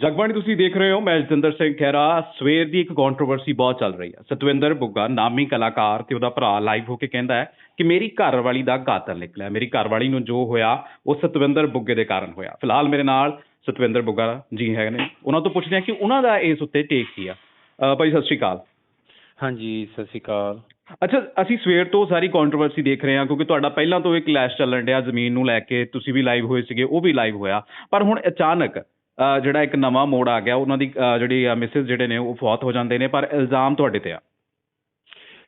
ਜਗਬਾਣੀ ਤੁਸੀਂ ਦੇਖ ਰਹੇ ਹੋ ਮੈਂ ਜਤਿੰਦਰ ਸਿੰਘ ਖਹਿਰਾ। ਸਵੇਰ ਦੀ ਇੱਕ ਕੰਟਰੋਵਰਸੀ ਬਹੁਤ ਚੱਲ ਰਹੀ ਹੈ। ਸਤਵਿੰਦਰ ਬੁੱਗਾ ਨਾਮੀ ਕਲਾਕਾਰ ਤੇ ਉਹਦਾ ਭਰਾ ਲਾਈਵ ਹੋ ਕੇ ਕਹਿੰਦਾ ਹੈ ਕਿ ਮੇਰੀ ਘਰਵਾਲੀ ਦਾ ਕਾਤਲ ਨਿਕਲਿਆ। ਮੇਰੀ ਘਰਵਾਲੀ ਨੂੰ ਜੋ ਹੋਇਆ ਉਹ ਸਤਵਿੰਦਰ ਬੁੱਗੇ ਦੇ ਕਾਰਨ ਹੋਇਆ। ਫਿਲਹਾਲ ਮੇਰੇ ਨਾਲ ਸਤਵਿੰਦਰ ਬੁੱਗਾ ਜੀ ਹੈਗੇ ਨੇ। ਉਹਨਾਂ ਤੋਂ ਪੁੱਛਦੇ ਹਾਂ ਕਿ ਉਹਨਾਂ ਦਾ ਇਸ ਉੱਤੇ ਟੇਕ ਕੀ ਆ। ਭਾਈ ਸਤਿ ਸ਼੍ਰੀ ਅਕਾਲ। ਹਾਂਜੀ ਸਤਿ ਸ਼੍ਰੀ ਅਕਾਲ। ਅੱਛਾ ਅਸੀਂ ਸਵੇਰ ਤੋਂ ਸਾਰੀ ਕੰਟਰੋਵਰਸੀ ਦੇਖ ਰਹੇ ਹਾਂ ਕਿਉਂਕਿ ਤੁਹਾਡਾ ਪਹਿਲਾਂ ਤੋਂ ਇੱਕ ਕਲੈਸ਼ ਚੱਲਣ ਡਿਆ ਜ਼ਮੀਨ ਨੂੰ ਲੈ ਕੇ। ਤੁਸੀਂ ਵੀ ਲਾਈਵ ਹੋਏ ਸੀਗੇ ਉਹ ਵੀ ਲਾਈਵ ਹੋਇਆ। ਪਰ ਹੁਣ ਅਚਾਨਕ ਜਿਹੜਾ ਇੱਕ ਨਵਾਂ ਮੋੜ ਆ ਗਿਆ, ਉਹਨਾਂ ਦੀ ਜਿਹੜੀ ਮਿਸਿਸ ਜਿਹੜੇ ਨੇ, ਉਹ ਫੌਤ ਹੋ ਜਾਂਦੇ ਨੇ, ਪਰ ਇਲਜ਼ਾਮ ਤੁਹਾਡੇ ਤੇ ਆ?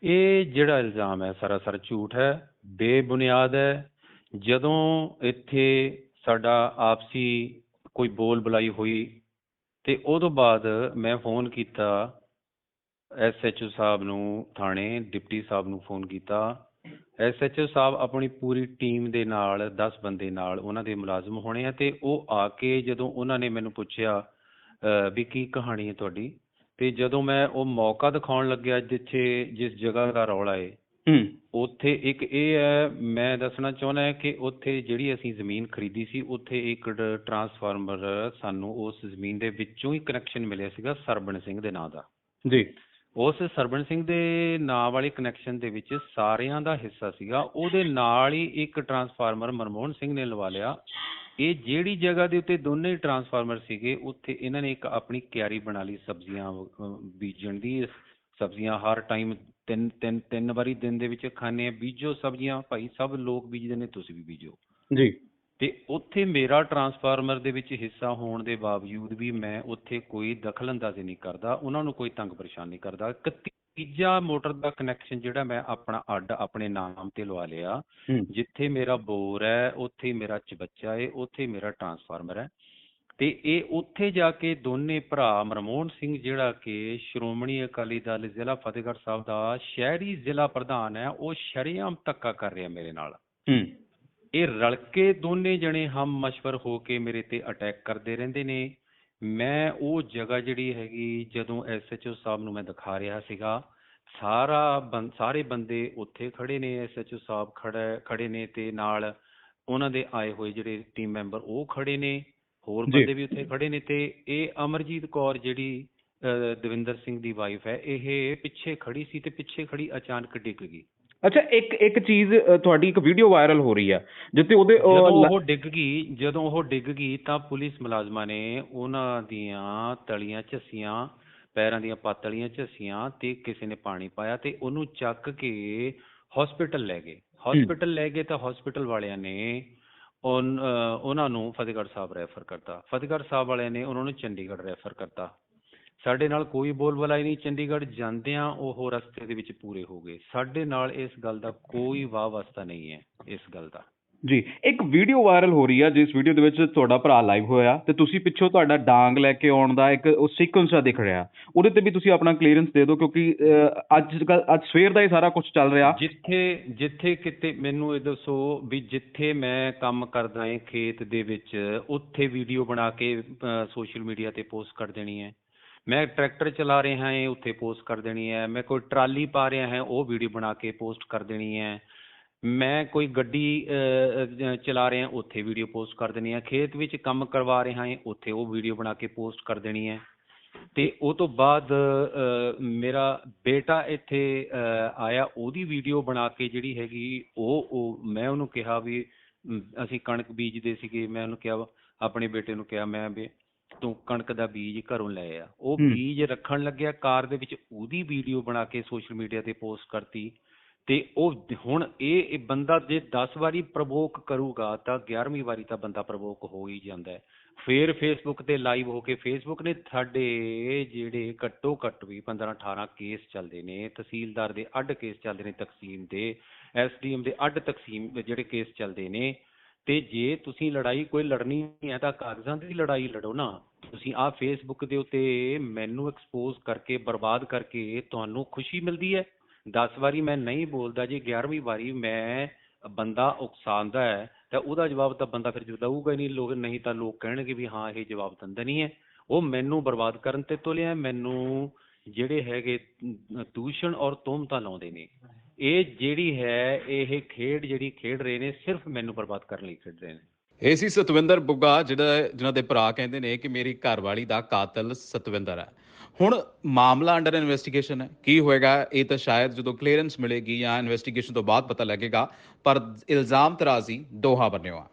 ਇਹ ਜਿਹੜਾ ਇਲਜ਼ਾਮ ਹੈ, ਸਰਾਸਰ ਝੂਠ ਹੈ, ਬੇਬੁਨਿਆਦ ਹੈ। ਜਦੋਂ ਇੱਥੇ ਸਾਡਾ ਆਪਸੀ ਕੋਈ ਬੋਲ ਬੁਲਾਈ ਹੋਈ, ਤੇ ਉਹ ਤੋਂ ਬਾਅਦ ਮੈਂ ਫੋਨ ਕੀਤਾ ਐਸਐਚਓ ਸਾਹਿਬ ਨੂੰ, ਥਾਣੇ, ਡਿਪਟੀ ਸਾਹਿਬ ਨੂੰ ਫੋਨ ਕੀਤਾ ਐਸਐਚਓ ਸਾਹਿਬ ਆਪਣੀ ਪੂਰੀ ਟੀਮ ਦੇ ਨਾਲ 10 ਬੰਦੇ ਨਾਲ ਉਹਨਾਂ ਦੇ ਮੁਲਾਜ਼ਮ ਹੋਣੇ ਆ ਤੇ ਉਹ ਆ ਕੇ ਜਦੋਂ ਉਹਨਾਂ ਨੇ ਮੈਨੂੰ ਪੁੱਛਿਆ ਅਹ, ਵੀ ਕੀ ਕਹਾਣੀ ਹੈ ਤੁਹਾਡੀ? ਤੇ ਜਦੋਂ ਮੈਂ ਉਹ ਮੌਕਾ ਦਿਖਾਉਣ ਲੱਗਿਆ ਜਿੱਥੇ ਜਿਸ ਜਗ੍ਹਾ ਦਾ ਰੌਲਾ ਹੈ ਹੂੰ। ਉੱਥੇ ਇੱਕ ਇਹ ਹੈ ਮੈਂ ਦੱਸਣਾ ਚਾਹੁੰਦਾ ਹਾਂ ਕਿ ਉੱਥੇ ਜਿਹੜੀ ਅਸੀਂ ਜ਼ਮੀਨ ਖਰੀਦੀ ਸੀ ਉੱਥੇ ਇੱਕ ਟਰਾਂਸਫਾਰਮਰ ਸਾਨੂੰ ਉਸ ਜ਼ਮੀਨ ਦੇ ਵਿੱਚੋਂ ਹੀ ਕਨੈਕਸ਼ਨ ਮਿਲਿਆ ਸੀਗਾ ਸਰਬਣ ਸਿੰਘ ਦੇ ਨਾਂ ਦਾ। ਜੀ। ਉਸ ਸਰਬਣ ਸਿੰਘ ਦੇ ਨਾਂ ਵਾਲੇ ਕਨੈਕਸ਼ਨ ਦੇ ਵਿੱਚ ਸਾਰਿਆਂ ਦਾ ਹਿੱਸਾ ਸੀਗਾ। ਉਹਦੇ ਨਾਲ ਹੀ ਇੱਕ ਟਰਾਂਸਫਾਰਮਰ ਮਨਮੋਹਨ ਸਿੰਘ ਨੇ ਲਵਾ ਲਿਆ। ਇਹ ਜਿਹੜੀ ਜਗ੍ਹਾ ਦੇ ਉੱਤੇ ਦੋਨੇ ਟਰਾਂਸਫਾਰਮਰ ਸੀਗੇ, ਉੱਥੇ ਇਹਨਾਂ ਨੇ ਇੱਕ ਆਪਣੀ ਕਿਆਰੀ ਬਣਾ ਲਈ ਸਬਜ਼ੀਆਂ ਬੀਜਣ ਦੀ। ਸਬਜ਼ੀਆਂ ਹਰ ਟਾਈਮ ਤਿੰਨ ਤਿੰਨ ਤਿੰਨ ਵਾਰੀ ਦਿਨ ਦੇ ਵਿੱਚ ਖਾਣੇ ਆ। ਬੀਜੋ ਸਬਜ਼ੀਆਂ। ਭਾਈ ਸਭ ਲੋਕ ਬੀਜਦੇ ਨੇ, ਤੁਸੀਂ ਵੀ ਬੀਜੋ। ਜੀ। ਤੇ ਉੱਥੇ ਮੇਰਾ ਟਰਾਂਸਫਾਰਮਰ ਦੇ ਵਿੱਚ ਹਿੱਸਾ ਹੋਣ ਦੇ ਬਾਵਜੂਦ ਵੀ ਮੈਂ ਉੱਥੇ ਕੋਈ ਦਖਲਅੰਦਾਜ਼ੀ ਨਹੀਂ ਕਰਦਾ ਉਹਨਾਂ ਨੂੰ ਕੋਈ ਤੰਗ ਪਰੇਸ਼ਾਨ ਨਹੀਂ ਕਰਦਾ। ਇੱਕ ਤੀਜਾ ਮੋਟਰ ਦਾ ਕਨੈਕਸ਼ਨ ਜਿਹੜਾ ਮੈਂ ਆਪਣਾ ਅੱਡ ਆਪਣੇ ਨਾਮ ਤੇ ਲਵਾ ਲਿਆ ਹੂੰ। ਜਿੱਥੇ ਮੇਰਾ ਬੋਰ ਹੈ ਉੱਥੇ ਹੀ ਮੇਰਾ ਚਬੱਚਾ ਹੈ ਉੱਥੇ ਹੀ ਮੇਰਾ ਟਰਾਂਸਫਾਰਮਰ ਹੈ। ਤੇ ਇਹ ਉੱਥੇ ਜਾ ਕੇ ਦੋਨੇ ਭਰਾ ਮਨਮੋਹਨ ਸਿੰਘ ਜਿਹੜਾ ਕਿ ਸ਼੍ਰੋਮਣੀ ਅਕਾਲੀ ਦਲ ਜ਼ਿਲ੍ਹਾ ਫਤਿਹਗੜ੍ਹ ਸਾਹਿਬ ਦਾ ਸ਼ਹਿਰੀ ਜ਼ਿਲ੍ਹਾ ਪ੍ਰਧਾਨ ਹੈ ਉਹ ਸ਼ਰੇਆਮ ਧੱਕਾ ਕਰ ਰਿਹਾ ਮੇਰੇ ਨਾਲ। ਹੂੰ। ਇਹ ਰਲ ਕੇ ਦੋਨੇ ਜਣੇ ਹਮ ਮਸ਼ਵਰ ਹੋ ਕੇ ਮੇਰੇ ਤੇ ਅਟੈਕ ਕਰਦੇ ਰਹਿੰਦੇ ਨੇ ਮੈਂ ਉਹ ਜਗ੍ਹਾ ਜਿਹੜੀ ਹੈਗੀ ਜਦੋਂ ਐਸਐਚਓ ਸਾਹਿਬ ਨੂੰ ਮੈਂ ਦਿਖਾ ਰਿਹਾ ਸੀਗਾ ਸਾਰਾ ਸਾਰੇ ਬੰਦੇ ਉੱਥੇ ਖੜੇ ਨੇ ਐਸਐਚਓ ਸਾਹਿਬ ਖੜਾ ਖੜੇ ਨੇ ਤੇ ਨਾਲ ਉਹਨਾਂ ਦੇ ਆਏ ਹੋਏ ਜਿਹੜੇ ਟੀਮ ਮੈਂਬਰ ਉਹ ਖੜੇ ਨੇ ਹੋਰ। ਬੰਦੇ ਵੀ ਉੱਥੇ ਖੜੇ ਨੇ ਤੇ ਇਹ ਅਮਰਜੀਤ ਕੌਰ ਜਿਹੜੀ ਦਵਿੰਦਰ ਸਿੰਘ ਦੀ ਵਾਈਫ ਹੈ ਇਹ ਪਿੱਛੇ ਖੜੀ ਸੀ ਤੇ ਪਿੱਛੇ ਖੜੀ ਅਚਾਨਕ ਡਿੱਗ ਗਈ ਅੱਛਾ ਇੱਕ ਇੱਕ ਚੀਜ਼ ਤੁਹਾਡੀ ਇੱਕ ਵੀਡੀਓ ਵਾਇਰਲ ਹੋ ਰਹੀ ਹੈ ਜਿੱਤੇ ਉਹਦੇ ਉਹ ਜਦੋਂ ਲ- ਉਹ ਡਿੱਗ ਗਈ ਜਦੋਂ ਉਹ ਡਿੱਗ ਗਈ ਤਾਂ ਪੁਲਿਸ ਮੁਲਾਜ਼ਮਾਂ ਨੇ ਉਹਨਾਂ ਦੀਆਂ ਤਲੀਆਂ ਝੱਸੀਆਂ ਪੈਰਾਂ ਦੀਆਂ ਪਾਤਲੀਆਂ ਝੱਸੀਆਂ ਤੇ ਕਿਸੇ ਨੇ ਪਾਣੀ ਪਾਇਆ ਤੇ ਉਹਨੂੰ ਚੱਕ ਕੇ ਹਸਪੀਟਲ ਲੈ ਗਏ। ਹਸਪੀਟਲ ਲੈ ਗਏ ਤਾਂ ਹਸਪੀਟਲ ਵਾਲਿਆਂ ਨੇ ਉਹਨਾਂ ਨੂੰ ਫਤਿਹਗੜ੍ਹ ਸਾਹਿਬ ਰੈਫਰ ਕਰਤਾ। ਫਤਿਹਗੜ੍ਹ ਸਾਹਿਬ ਵਾਲਿਆਂ ਨੇ ਉਹਨਾਂ ਨੂੰ ਚੰਡੀਗੜ੍ਹ ਰੈਫਰ ਕਰਤਾ। ਸਾਡੇ ਨਾਲ ਕੋਈ ਬੋਲ ਬੁਲਾਈ ਨਹੀਂ ਚੰਡੀਗੜ੍ਹ ਜਾਂਦਿਆਂ ਉਹ ਰਸਤੇ ਦੇ ਵਿੱਚ ਪੂਰੇ ਹੋ ਗਏ। ਸਾਡੇ ਨਾਲ ਇਸ ਗੱਲ ਦਾ ਕੋਈ ਵਾਹ ਵਾਸਤਾ ਨਹੀਂ ਹੈ ਇਸ ਗੱਲ ਦਾ। ਜੀ ਇੱਕ ਵੀਡੀਓ ਵਾਇਰਲ ਹੋ ਰਹੀ ਹੈ ਜਿਸ ਵੀਡੀਓ ਦੇ ਵਿੱਚ ਤੁਹਾਡਾ ਭਰਾ ਲਾਈਵ ਹੋਇਆ ਤੇ ਤੁਸੀਂ ਪਿੱਛੋਂ ਤੁਹਾਡਾ ਡਾਂਗ ਲੈ ਕੇ ਆਉਣ ਦਾ ਇੱਕ ਉਹ ਸੀਕੁਐਂਸ ਆ ਦਿਖ ਰਿਹਾ। ਉਹਦੇ ਤੇ ਵੀ ਤੁਸੀਂ ਆਪਣਾ ਕਲੀਅਰੈਂਸ ਦੇ ਦਿਓ ਕਿਉਂਕਿ ਅੱਜ ਅੱਜ ਸਵੇਰ ਦਾ ਹੀ ਸਾਰਾ ਕੁਝ ਚੱਲ ਰਿਹਾ। ਜਿੱਥੇ ਜਿੱਥੇ ਕਿਤੇ ਮੈਨੂੰ ਇਹ ਦੱਸੋ ਵੀ ਜਿੱਥੇ ਮੈਂ ਕੰਮ ਕਰਦਾ ਹਾਂ ਖੇਤ ਦੇ ਵਿੱਚ ਉੱਥੇ ਵੀਡੀਓ ਬਣਾ ਕੇ ਸੋਸ਼ਲ ਮੀਡੀਆ ਤੇ ਪੋਸਟ ਕਰ ਦੇਣੀ ਹੈ। ਮੈਂ ਟਰੈਕਟਰ ਚਲਾ ਰਿਹਾ ਹਾਂ ਉੱਥੇ ਪੋਸਟ ਕਰ ਦੇਣੀ ਹੈ। ਮੈਂ ਕੋਈ ਟਰਾਲੀ ਪਾ ਰਿਹਾ ਹੈ, ਉਹ ਵੀਡੀਓ ਬਣਾ ਕੇ ਪੋਸਟ ਕਰ ਦੇਣੀ ਹੈ। ਮੈਂ ਕੋਈ ਗੱਡੀ ਚਲਾ ਰਿਹਾ, ਉੱਥੇ ਵੀਡੀਓ ਪੋਸਟ ਕਰ ਦੇਣੀ ਹੈ। ਖੇਤ ਵਿੱਚ ਕੰਮ ਕਰਵਾ ਰਿਹਾ ਹਾਂ, ਉੱਥੇ ਉਹ ਵੀਡੀਓ ਬਣਾ ਕੇ ਪੋਸਟ ਕਰ ਦੇਣੀ ਹੈ। ਤੇ ਉਹ ਤੋਂ ਬਾਅਦ ਮੇਰਾ ਬੇਟਾ ਇੱਥੇ ਆਇਆ, ਉਹਦੀ ਵੀਡੀਓ ਬਣਾ ਕੇ ਜਿਹੜੀ ਹੈਗੀ, ਉਹ ਉਹ, ਮੈਂ ਉਹਨੂੰ ਕਿਹਾ ਵੀ ਅਸੀਂ ਕਣਕ ਬੀਜਦੇ ਸੀਗੇ, ਮੈਂ ਉਹਨੂੰ ਕਿਹਾ, ਆਪਣੇ ਬੇਟੇ ਨੂੰ ਕਿਹਾ, ਮੈਂ ਵੀ ਤੂੰ ਕਣਕ ਦਾ ਬੀਜ ਘਰੋਂ ਲੈ ਆ ਉਹ। ਬੀਜ ਰੱਖਣ ਲੱਗਿਆ ਕਾਰ ਦੇ ਵਿੱਚ ਉਹਦੀ ਵੀਡੀਓ ਬਣਾ ਕੇ ਸੋਸ਼ਲ ਮੀਡੀਆ ਤੇ ਪੋਸਟ ਕਰਤੀ ਤੇ ਉਹ ਹੁਣ ਇਹ ਇਹ ਬੰਦਾ ਜੇ 10 ਵਾਰੀ ਪ੍ਰਵੋਕ ਕਰੂਗਾ ਤਾਂ 11ਵੀਂ ਵਾਰੀ ਤਾਂ ਬੰਦਾ ਪ੍ਰਵੋਕ ਹੋ ਹੀ ਜਾਂਦਾ ਹੈ ਫੇਰ ਫੇਸਬੁੱਕ ਤੇ ਲਾਈਵ ਹੋ ਕੇ ਫੇਸਬੁੱਕ ਨੇ ਸਾਡੇ ਜਿਹੜੇ ਘੱਟੋ ਘੱਟ ਵੀ 15 18 ਕੇਸ ਚੱਲਦੇ ਨੇ ਤਹਿਸੀਲਦਾਰ ਦੇ ਅੱਡ ਕੇਸ ਚੱਲਦੇ ਨੇ ਤਕਸੀਮ ਦੇ ਐਸਡੀਐਮ ਦੇ ਅੱਡ ਤਕਸੀਮ ਜਿਹੜੇ ਕੇਸ ਚੱਲਦੇ ਨੇ ਤੇ ਜੇ ਤੁਸੀਂ ਲੜਾਈ ਕੋਈ ਲੜਨੀ ਹੈ ਤਾਂ ਕਾਗਜ਼ਾਂ ਦੀ ਲੜਾਈ ਲੜੋ ਨਾ। ਤੁਸੀਂ ਆ ਫੇਸਬੁੱਕ ਦੇ ਉੱਤੇ ਮੈਨੂੰ ਐਕਸਪੋਜ਼ ਕਰਕੇ, ਬਰਬਾਦ ਕਰਕੇ ਤੁਹਾਨੂੰ ਖੁਸ਼ੀ ਮਿਲਦੀ ਹੈ। 10 ਵਾਰੀ ਮੈਂ ਨਹੀਂ ਬੋਲਦਾ ਜੇ 11ਵੀਂ ਵਾਰੀ ਮੈਂ ਬੰਦਾ ਉਕਸਾਉਂਦਾ ਹੈ, ਤਾਂ ਉਹਦਾ ਜਵਾਬ ਤਾਂ ਬੰਦਾ ਫਿਰ ਦਊਗਾ ਹੀ ਨਹੀਂ। ਲੋਕ ਨਹੀਂ ਤਾਂ ਲੋਕ ਕਹਿਣਗੇ ਵੀ ਹਾਂ, ਇਹ ਜਵਾਬ ਦਿੰਦਾ ਨਹੀਂ ਹੈ। ਉਹ ਮੈਨੂੰ ਬਰਬਾਦ ਕਰਨ ਤੇ ਤੁਲਿਆ ਮੈਨੂੰ ਜਿਹੜੇ ਹੈਗੇ ਦੂਸ਼ਣ ਔਰ ਤੋਮਤਾਂ ਲਾਉਂਦੇ ਨੇ। ਇਹ ਜਿਹੜੀ ਹੈ, ਇਹ ਖੇਡ ਜਿਹੜੀ ਖੇਡ ਰਹੇ ਨੇ, ਸਿਰਫ ਮੈਨੂੰ ਬਰਬਾਦ ਕਰਨ ਲਈ ਖੇਡ ਰਹੇ ਨੇ। ਇਹ ਸੀ ਸਤਵਿੰਦਰ ਬੁੱਗਾ ਜਿਹੜਾ ਜਿਨ੍ਹਾਂ ਦੇ ਭਰਾ ਕਹਿੰਦੇ ਨੇ ਕਿ ਮੇਰੀ ਘਰਵਾਲੀ ਦਾ ਕਾਤਲ ਸਤਵਿੰਦਰ ਹੈ। ਹੁਣ ਮਾਮਲਾ ਅੰਡਰ ਇਨਵੈਸਟੀਗੇਸ਼ਨ ਹੈ। ਕੀ ਹੋਏਗਾ? ਇਹ ਤਾਂ ਸ਼ਾਇਦ ਜਦੋਂ ਕਲੀਅਰੈਂਸ ਮਿਲੇਗੀ ਜਾਂ ਇਨਵੈਸਟੀਗੇਸ਼ਨ ਤੋਂ ਬਾਅਦ ਪਤਾ ਲੱਗੇਗਾ, ਪਰ ਇਲਜ਼ਾਮ ਤਰਾਜ਼ੀ ਦੋਹਾ ਬੰਨਿਓ ਆ।